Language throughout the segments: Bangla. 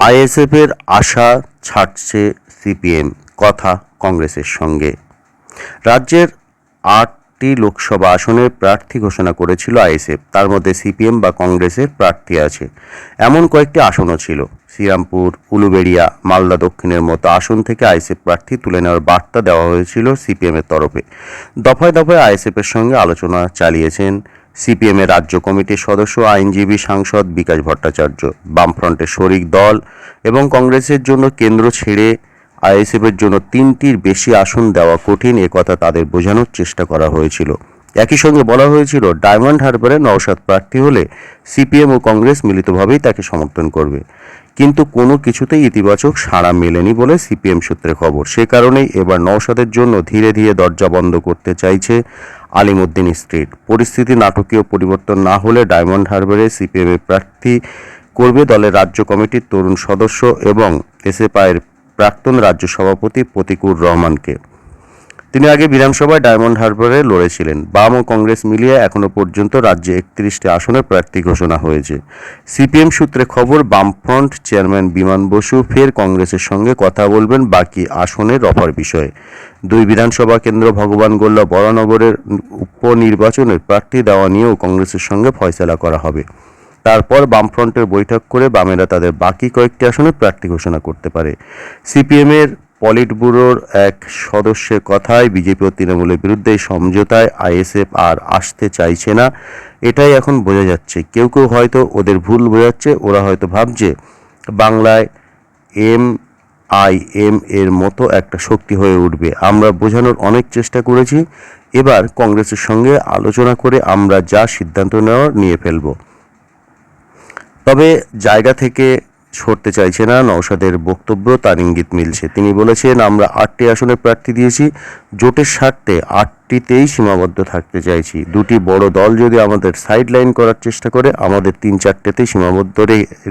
আইএসএফের আশা ছাড়ছে সিপিএম, কথা কংগ্রেসের সঙ্গে। রাজ্যের আটটি লোকসভা আসনে প্রার্থী ঘোষণা করেছিল আইএসএফ, তার মধ্যে সিপিএম বা কংগ্রেসের প্রার্থী আছে। এমন কয়েকটি আসনও ছিল। শ্রীরামপুর, উলুবেড়িয়া, মালদা দক্ষিণের মতো আসন থেকে আইএসএফ প্রার্থী তুলে নেওয়ার বার্তা দেওয়া হয়েছিল সিপিএমের তরফে। দফায় দফায় আইএসএফের সঙ্গে আলোচনা চালিয়েছেন সিপিএমের রাজ্য কমিটির সদস্য, আইনজীবী সাংসদ বিকাশ ভট্টাচার্য। বামফ্রন্টের শরিক দল এবং কংগ্রেসের জন্য কেন্দ্র ছেড়ে আইএসএফের জন্য তিনটির বেশি আসন দেওয়া কঠিন একথা তাদের বোঝানোর চেষ্টা করা হয়েছিল। একই সঙ্গে বলা হয়েছিল, ডায়মন্ড হারবারে নওশাদ প্রার্থী হলে সিপিএম ও কংগ্রেস মিলিতভাবেই তাকে সমর্থন করবে। কিন্তু কোনো কিছুতেই ইতিবাচক সাড়া মেলেনি বলে সিপিএম সূত্রে খবর। সে কারণেই এবার নওশাদের জন্য ধীরে ধীরে দরজা বন্ধ করতে চাইছে আলিমুদ্দিন স্ট্রিট। পরিস্থিতি নাটকীয় পরিবর্তন না হলে ডায়মন্ড হারবারে সিপিএম এর প্রার্থী করবে দলের রাজ্য কমিটির তরুণ সদস্য এবং এসএফআইয়ের প্রাক্তন রাজ্য সভাপতি প্রতিকুর রহমানকে। তিনি আগে বিধানসভায় ডায়মন্ড হারবারে লড়েছিলেন। বাম ও কংগ্রেস মিলিয়ে এখনও পর্যন্ত রাজ্যে একত্রিশটি আসনের প্রার্থী ঘোষণা হয়েছে। সিপিএম সূত্রে খবর, বামফ্রন্ট চেয়ারম্যান বিমান বসু ফের কংগ্রেসের সঙ্গে কথা বলবেন বাকি আসনের রফার বিষয়ে। দুই বিধানসভা কেন্দ্র ভগবান গোল্লা বরানগরের উপনির্বাচনের প্রার্থী দেওয়া নিয়েও কংগ্রেসের সঙ্গে ফয়সলা করা হবে। তারপর বামফ্রন্টের বৈঠক করে বামেরা তাদের বাকি কয়েকটি আসনে প্রার্থী ঘোষণা করতে পারে। সিপিএমের পলিট ব্যুরোর এক সদস্যের কথায় বিজেপি ও তৃণমূলের বিরুদ্ধে সমঝোতায় আইএসএফ আর আসতে চাইছে না। এটাই এখন বোঝা যাচ্ছে। কেউ কেউ হয়তো ওদের ভুল বোঝাচ্ছে, ওরা হয়তো ভাবছে বাংলায় এম আই এম এর মতো একটা শক্তি হয়ে উঠবে। আমরা বোঝানোর অনেক চেষ্টা করেছি। এবার কংগ্রেসের সঙ্গে আলোচনা করে আমরা যা সিদ্ধান্ত নেওয়ার নিয়ে ফেলব। তবে জায়গা থেকে সরতে চাইছে না, নওশাদের বক্তব্য তার ইঙ্গিত মিলছে। তিনি বলেছেন, আমরা আটটি আসনে প্রার্থী দিয়েছি, জোটের স্বার্থে আটটিতেই সীমাবদ্ধ থাকতে চাইছি। দুটি বড় দল যদি আমাদের সাইড লাইন করার চেষ্টা করে, আমাদের তিন চারটেতেই সীমাবদ্ধ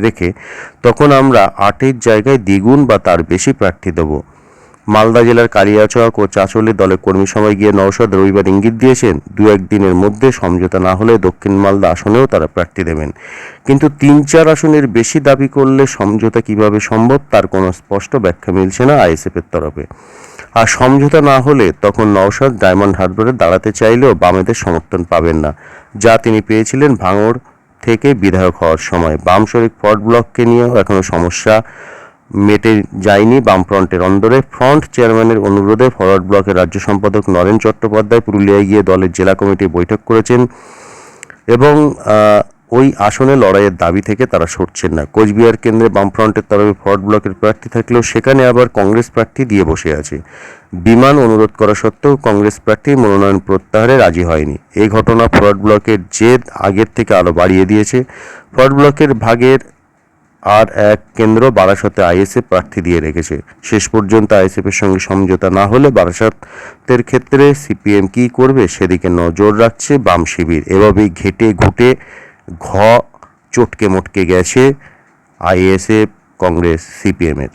রেখে, তখন আমরা আটের জায়গায় দ্বিগুণ বা তার বেশি প্রার্থী দেবো। মালদা জেলার কালিয়াচক ও চাঁচলে দলের কর্মী সভায় গিয়ে নওশাদ রবিবার ইঙ্গিত দিয়েছেন দু একদিনের মধ্যে সমঝোতা না হলে দক্ষিণ মালদা আসনেও তারা প্রার্থী দেবেন। কিন্তু তিন চার আসনের বেশি দাবি করলে সমঝোতা কীভাবে সম্ভব তার কোনো স্পষ্ট ব্যাখ্যা মিলছে না আইএসএফের তরফে। আর সমঝোতা না হলে তখন নওশাদ ডায়মন্ড হারবারে দাঁড়াতে চাইলেও বামেদের সমর্থন পাবেন না। যা তিনি পেয়েছিলেন ভাঙড় থেকে বিধায়ক হওয়ার সময়। বাম শরিক ফ্রড ব্লককে নিয়েও এখনও সমস্যা মেটে যায়নি বামফ্রন্টের অন্দরে। ফ্রন্ট চেয়ারম্যানের অনুরোধে ফরওয়ার্ড ব্লকের রাজ্য সম্পাদক নরেন চট্টোপাধ্যায় পুরুলিয়ায় গিয়ে দলের জেলা কমিটি বৈঠক করেছেন এবং ওই আসনে লড়াইয়ের দাবি থেকে তারা সরছেন না। কোচবিহার কেন্দ্রে বামফ্রন্টের তরফে ফরওয়ার্ড ব্লকের প্রার্থী থাকলেও সেখানে আবার কংগ্রেস প্রার্থী দিয়ে বসে আছে। বিমান অনুরোধ করা সত্ত্বেও কংগ্রেস প্রার্থী মনোনয়ন প্রত্যাহারে রাজি হয়নি। এই ঘটনা ফরওয়ার্ড ব্লকের জেদ আগের থেকে আরও বাড়িয়ে দিয়েছে। ফরওয়ার্ড ব্লকের ভাগের আর এক কেন্দ্র বারাসতে আইএসএফ প্রার্থী দিয়ে রেখেছে। শেষ পর্যন্ত আইএসএফের সঙ্গে সমঝোতা না হলে বারাসতের ক্ষেত্রে সিপিএম কি করবে সেদিকে নজর রাখছে বাম শিবির। এভাবেই ঘেটে ঘুটে ঘ চটকে মটকে গেছে আইএসএফ, কংগ্রেস, সিপিএমের।